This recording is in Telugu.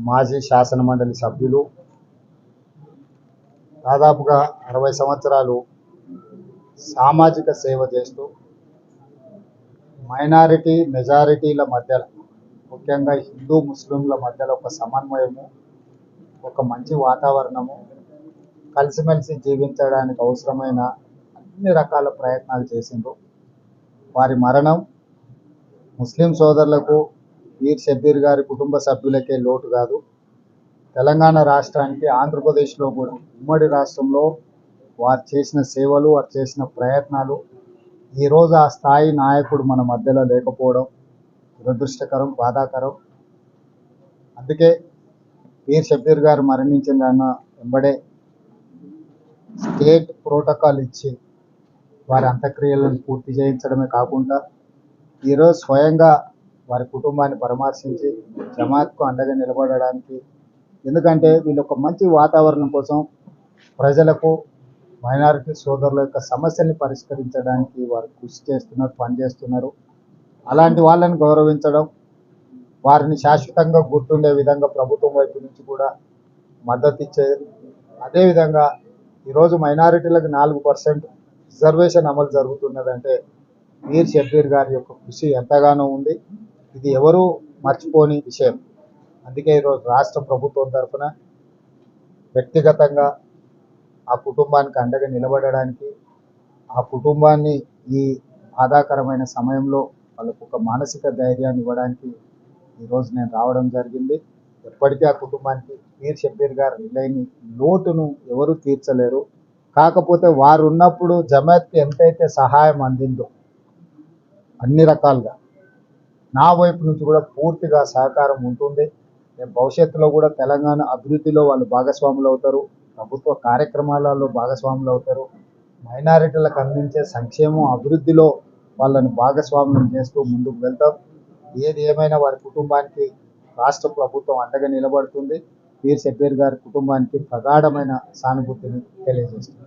మాజీ శాసన మండలి సభ్యులు దాదాపుగా అరవై సంవత్సరాలు సామాజిక సేవ చేస్తూ మైనారిటీ మెజారిటీల మధ్యలో ముఖ్యంగా హిందూ ముస్లింల మధ్యలో ఒక సమన్వయము ఒక మంచి వాతావరణము కలిసిమెలిసి జీవించడానికి అవసరమైన అన్ని రకాల ప్రయత్నాలు చేసిండ్రు. వారి మరణం ముస్లిం సోదరులకు వీర్ షబ్బీర్ గారి కుటుంబ సభ్యులకే లోటు కాదు. తెలంగాణ రాష్ట్రానికి ఆంధ్రప్రదేశ్లో కూడా ఉమ్మడి రాష్ట్రంలో వారు చేసిన సేవలు వారు చేసిన ప్రయత్నాలు ఈరోజు ఆ స్థాయి నాయకుడు మన మధ్యలో లేకపోవడం దురదృష్టకరం బాధాకరం. అందుకే వీర్ షబ్బీర్ గారు మరణించిన వెంబడే స్టేట్ ప్రోటోకాల్ ఇచ్చి వారి అంత్యక్రియలను పూర్తి చేయించడమే కాకుండా ఈరోజు స్వయంగా వారి కుటుంబాన్ని పరామర్శించి జమాత్కు అండగా నిలబడడానికి. ఎందుకంటే వీళ్ళు ఒక మంచి వాతావరణం కోసం ప్రజలకు మైనారిటీ సోదరుల యొక్క సమస్యల్ని పరిష్కరించడానికి వారు కృషి చేస్తున్నారు పనిచేస్తున్నారు. అలాంటి వాళ్ళని గౌరవించడం వారిని శాశ్వతంగా గుర్తుండే విధంగా ప్రభుత్వం వైపు నుంచి కూడా మద్దతు ఇచ్చే అదేవిధంగా ఈరోజు మైనారిటీలకు నాలుగు పర్సెంట్ రిజర్వేషన్ అమలు జరుగుతున్నదంటే వీర్ షబ్బీర్ గారి యొక్క కృషి ఎంతగానో ఉంది. ఇది ఎవరూ మర్చిపోని విషయం. అందుకే ఈరోజు రాష్ట్ర ప్రభుత్వం తరఫున వ్యక్తిగతంగా ఆ కుటుంబానికి అండగా నిలబడడానికి ఆ కుటుంబాన్ని ఈ బాధాకరమైన సమయంలో వాళ్ళకు ఒక మానసిక ధైర్యాన్ని ఇవ్వడానికి ఈరోజు నేను రావడం జరిగింది. ఎప్పటికీ ఆ కుటుంబానికి మీర్ షబ్బీర్ గారు లేని లోటును ఎవరు తీర్చలేరు. కాకపోతే వారు ఉన్నప్పుడు జమాత్కి ఎంతైతే సహాయం అందిందో అన్ని రకాలుగా నా వైపు నుంచి కూడా పూర్తిగా సహకారం ఉంటుంది. రేపు భవిష్యత్తులో కూడా తెలంగాణ అభివృద్ధిలో వాళ్ళు భాగస్వాములు అవుతారు. ప్రభుత్వ కార్యక్రమాలలో భాగస్వాములు అవుతారు. మైనారిటీలకు అందించే సంక్షేమం అభివృద్ధిలో వాళ్ళని భాగస్వామ్యం చేస్తూ ముందుకు వెళ్తాం. ఏది ఏమైనా వారి కుటుంబానికి రాష్ట్ర ప్రభుత్వం అండగా నిలబడుతుంది. వీర్ షబ్బీర్ గారి కుటుంబానికి ప్రగాఢమైన సానుభూతిని తెలియజేస్తుంది.